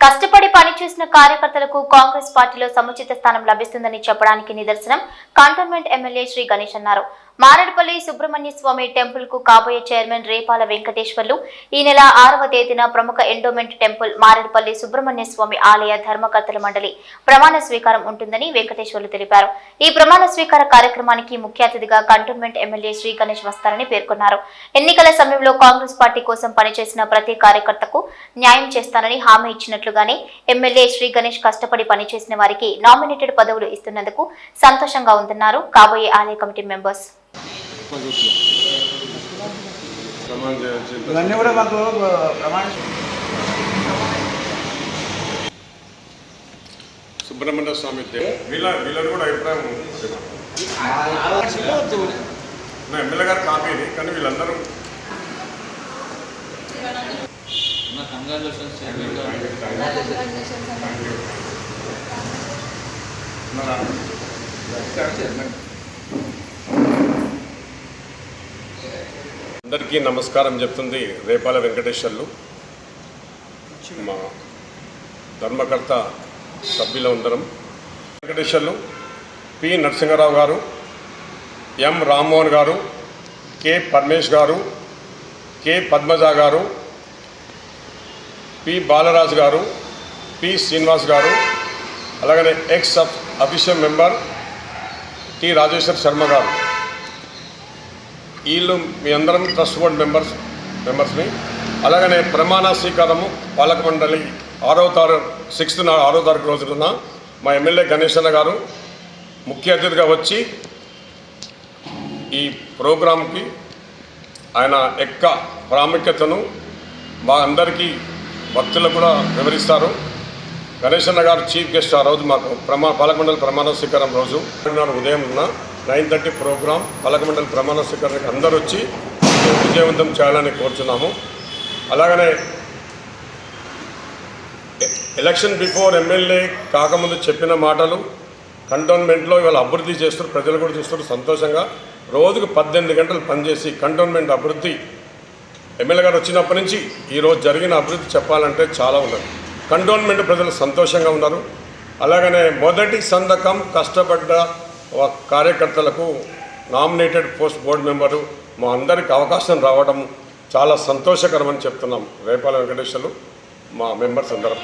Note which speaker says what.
Speaker 1: కష్టపడి పనిచేసిన కార్యకర్తలకు కాంగ్రెస్ పార్టీలో సముచిత స్థానం లభిస్తుందని చెప్పడానికి నిదర్శనం కంటోన్మెంట్ ఎమ్మెల్యే శ్రీ గణేష్ అన్నారు. మారేడుపల్లి సుబ్రహ్మణ్య స్వామి టెంపుల్కు కాబోయే చైర్మన్ రేపాల వెంకటేశ్వర్లు. ఈ నెల ఆరవ తేదీన ప్రముఖ ఎండోమెంట్ టెంపుల్ మారేడుపల్లి సుబ్రహ్మణ్య స్వామి ఆలయ ధర్మకర్తల మండలి ప్రమాణ స్వీకారం ఉంటుందని వెంకటేశ్వర్లు తెలిపారు. ఈ ప్రమాణ స్వీకార కార్యక్రమానికి ముఖ్య అతిథిగా కంటోన్మెంట్ ఎమ్మెల్యే శ్రీ గణేష్ వస్తారని పేర్కొన్నారు. ఎన్నికల సమయంలో కాంగ్రెస్ పార్టీ కోసం పనిచేసిన ప్రతి కార్యకర్తకు న్యాయం చేస్తానని హామీ ఇచ్చినట్లుగానే ఎమ్మెల్యే శ్రీ గణేష్ కష్టపడి పనిచేసిన వారికి నామినేటెడ్ పదవులు ఇస్తున్నందుకు సంతోషంగా ఉందన్నారు కాబోయే ఆలయ కమిటీ మెంబర్స్.
Speaker 2: ఇవన్నీ కూడా మాకు ప్రమాణ
Speaker 3: సుబ్రహ్మణ్య స్వామి వీళ్ళ వీళ్ళని కూడా అభిప్రాయం ఎమ్మెల్యే గారు కాపీ కానీ వీళ్ళందరూ
Speaker 4: నా కంగ్రాచులేషన్స్
Speaker 3: ఉన్నారా? అందరికీ నమస్కారం చెప్తుంది రేపాల వెంకటేశ్వర్లు. మా ధర్మకర్త సభ్యుల ఉందరం వెంకటేశ్వర్లు పి. నరసింహారావు గారు ఎం. రామ్మోహన్ గారు కె. పరమేష్ గారు కె. పద్మజ గారు పి. బాలరాజు గారు పి. శ్రీనివాస్ గారు అలాగనే ex official member T. Rajeshwar Sharma గారు. వీళ్ళు మీ అందరం ట్రస్ట్ బోర్డ్ మెంబర్స్ మెంబర్స్ని అలాగనే ప్రమాణ స్వీకారము పాలక మండలి ఆరో తారీఖు సిక్స్త్ ఆరో తారీఖు రోజున మా ఎమ్మెల్యే గణేశన్న అన్న గారు ముఖ్య అతిథిగా వచ్చి ఈ ప్రోగ్రాంకి ఆయన యొక్క ప్రాముఖ్యతను మా అందరికీ భక్తులకు కూడా వివరిస్తారు. గణేశన్న గారు చీఫ్ గెస్ట్ ఆ రోజు మాకు ప్రమా పాలకమండలి ప్రమాణ స్వీకారం రోజు. ఉదయం ఉదయం నైన్ థర్టీ ప్రోగ్రాం పాలకమండలి ప్రమాణ స్వీకరణకి అందరూ వచ్చి విజయవంతం చేయాలని కోరుచున్నాము. అలాగనే ఎలక్షన్ బిఫోర్ ఎమ్మెల్యే కాకముందు చెప్పిన మాటలు కంటోన్మెంట్లో ఇవాళ అభివృద్ధి చేస్తారు ప్రజలు కూడా చూస్తారు సంతోషంగా. రోజుకు పద్దెనిమిది గంటలు పనిచేసి కంటోన్మెంట్ అభివృద్ధి ఎమ్మెల్యే గారు వచ్చినప్పటి నుంచి ఈరోజు జరిగిన అభివృద్ధి చెప్పాలంటే చాలా ఉన్నది. కంటోన్మెంట్ ప్రజలు సంతోషంగా ఉన్నారు. అలాగనే మొదటి సంతకం కష్టపడ్డ కార్యకర్తలకు నామినేటెడ్ పోస్ట్ బోర్డు మెంబరు మా అందరికి అవకాశం రావడం చాలా సంతోషకరమని చెప్తున్నాం. రేపాల వెంకటేశ్వర్లు మా మెంబర్స్ అందరం.